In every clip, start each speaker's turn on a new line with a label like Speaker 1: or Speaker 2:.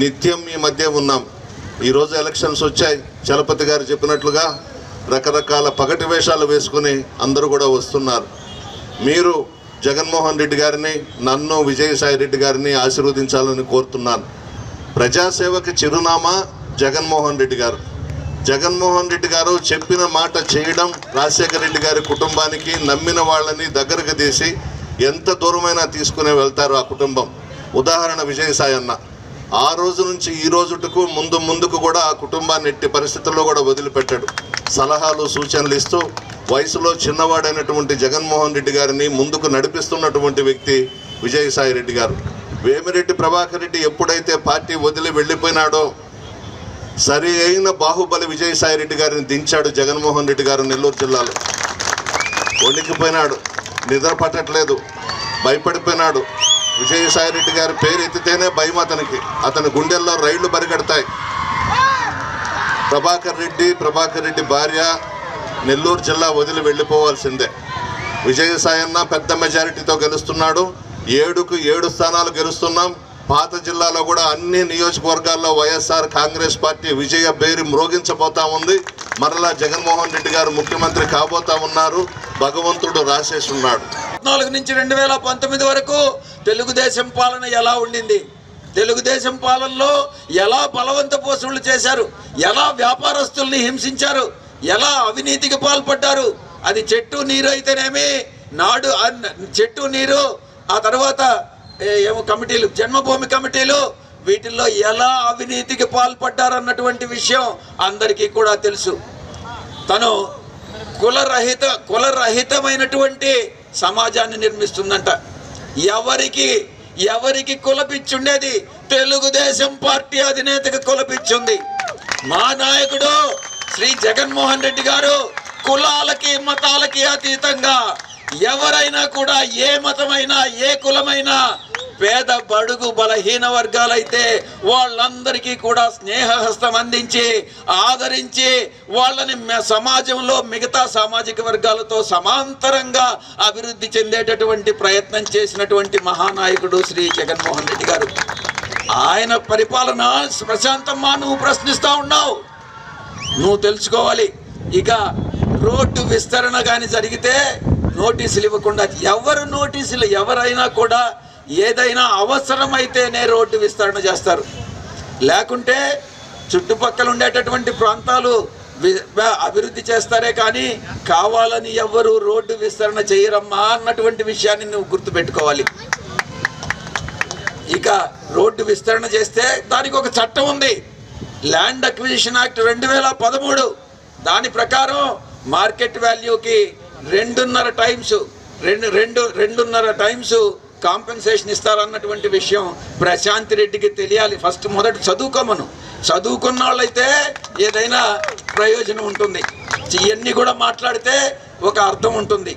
Speaker 1: నిత్యం ఈ మధ్య ఉన్నాం. ఈరోజు ఎలక్షన్స్ వచ్చాయి. చలపతి గారు చెప్పినట్లుగా రకరకాల పగటి వేషాలు వేసుకుని అందరూ కూడా వస్తున్నారు. మీరు జగన్మోహన్ రెడ్డి గారిని నన్ను విజయసాయి రెడ్డి గారిని ఆశీర్వదించాలని కోరుతున్నాను. ప్రజాసేవకి చిరునామా జగన్మోహన్ రెడ్డి గారు. జగన్మోహన్ రెడ్డి గారు చెప్పిన మాట చేయడం రాజశేఖర రెడ్డి గారి కుటుంబానికి నమ్మిన వాళ్ళని దగ్గరకు తీసి ఎంత దూరమైనా తీసుకునే వెళ్తారు ఆ కుటుంబం. ఉదాహరణ విజయసాయి అన్న. ఆ రోజు నుంచి ఈ రోజుటకు ముందు ముందుకు కూడా ఆ కుటుంబాన్ని ఎట్టి పరిస్థితుల్లో కూడా వదిలిపెట్టాడు. సలహాలు సూచనలు ఇస్తూ వయసులో చిన్నవాడైనటువంటి జగన్మోహన్ రెడ్డి గారిని ముందుకు నడిపిస్తున్నటువంటి వ్యక్తి విజయసాయి రెడ్డి గారు. వేమిరెడ్డి ప్రభాకర్ రెడ్డి ఎప్పుడైతే పార్టీ వదిలి వెళ్ళిపోయినాడో సరి అయిన బాహుబలి విజయసాయి రెడ్డి గారిని దించాడు జగన్మోహన్ రెడ్డి గారు నెల్లూరు జిల్లాలో. వణికిపోయినాడు నిద్ర పట్టట్లేదు భయపడిపోయినాడు. విజయసాయి రెడ్డి గారి పేరు ఎత్తితేనే భయం అతనికి. అతని గుండెల్లో రైళ్ళు పరిగెడతాయి. ప్రభాకర్ రెడ్డి ప్రభాకర్ రెడ్డి భార్య నెల్లూరు జిల్లా వదిలి వెళ్ళిపోవాల్సిందే. విజయసాయన్న పెద్ద మెజారిటీతో గెలుస్తున్నాడు. ఏడుకు ఏడు స్థానాలు గెలుస్తున్నాం. పాత జిల్లాలో కూడా అన్ని నియోజకవర్గాల్లో వైఎస్ఆర్ కాంగ్రెస్ పార్టీ విజయ బేరి మ్రోగించబోతా ఉంది. మరలా జగన్మోహన్ రెడ్డి గారు ముఖ్యమంత్రి కాబోతా ఉన్నారు. భగవంతుడు రాసేసి ఉన్నాడు
Speaker 2: పద్నాలుగు నుంచి రెండు వేల పంతొమ్మిది వరకు తెలుగుదేశం పాలన ఎలా ఉండింది? తెలుగుదేశం పాలనలో ఎలా బలవంత పోషణలు చేశారు? ఎలా వ్యాపారస్తుల్ని హింసించారు? ఎలా అవినీతికి పాల్పడ్డారు? అది చెట్టు నీరు అయితేనేమి నాడు అన్- చెట్టు నీరు ఆ తర్వాత ఏమో కమిటీలు జన్మభూమి కమిటీలు వీటిల్లో ఎలా అవినీతికి పాల్పడ్డారన్నటువంటి విషయం అందరికీ కూడా తెలుసు. తను కులరహిత కులరహితమైనటువంటి సమాజాన్ని నిర్మిస్తుందంట. ఎవరికి ఎవరికి కులపిచ్చుండేది? తెలుగుదేశం పార్టీ అధినేతకు కులపిచ్చుంది. మా నాయకుడు శ్రీ జగన్మోహన్ రెడ్డి గారు కులాలకి మతాలకి అతీతంగా ఎవరైనా కూడా ఏ మతమైనా ఏ కులమైనా పేద బడుగు బలహీన వర్గాలైతే వాళ్ళందరికీ కూడా స్నేహహస్తం అందించి ఆదరించి వాళ్ళని మ- సమాజంలో మిగతా సామాజిక వర్గాలతో సమాంతరంగా అభివృద్ధి చెందేటటువంటి ప్రయత్నం చేసినటువంటి మహానాయకుడు శ్రీ జగన్మోహన్ రెడ్డి గారు. ఆయన పరిపాలన ప్రశాంతమ్మా నువ్వు ప్రశ్నిస్తూ ఉన్నావు. నువ్వు తెలుసుకోవాలి. ఇక రోడ్డు విస్తరణ కానీ జరిగితే నోటీసులు ఇవ్వకుండా ఎవరు నోటీసులు ఎవరైనా కూడా ఏదైనా అవసరమైతేనే రోడ్డు విస్తరణ చేస్తారు. లేకుంటే చుట్టుపక్కల ఉండేటటువంటి ప్రాంతాలు వి- అభివృద్ధి చేస్తారే కానీ కావాలని ఎవ్వరు రోడ్డు విస్తరణ చేయరమ్మా అన్నటువంటి విషయాన్ని నువ్వు గుర్తుపెట్టుకోవాలి. ఇక రోడ్డు విస్తరణ చేస్తే దానికి ఒక చట్టం ఉంది. ల్యాండ్ అక్విజిషన్ యాక్ట్ రెండు వేల పదమూడు. దాని ప్రకారం మార్కెట్ వాల్యూకి రెండున్నర టైమ్స్ రెండు రెండు రెండున్నర టైమ్స్ కాంపెన్సేషన్ ఇస్తారన్నటువంటి విషయం ప్రశాంత్ రెడ్డికి తెలియాలి. ఫస్ట్ మొదట చదువుకోమను. చదువుకున్న వాళ్ళైతే ఏదైనా ప్రయోజనం ఉంటుంది. ఇవన్నీ కూడా మాట్లాడితే ఒక అర్థం ఉంటుంది.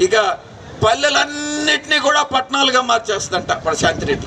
Speaker 2: ఇక పల్లెలన్నింటినీ కూడా పట్టణాలుగా మార్చేస్తుందంట ప్రశాంత్ రెడ్డి.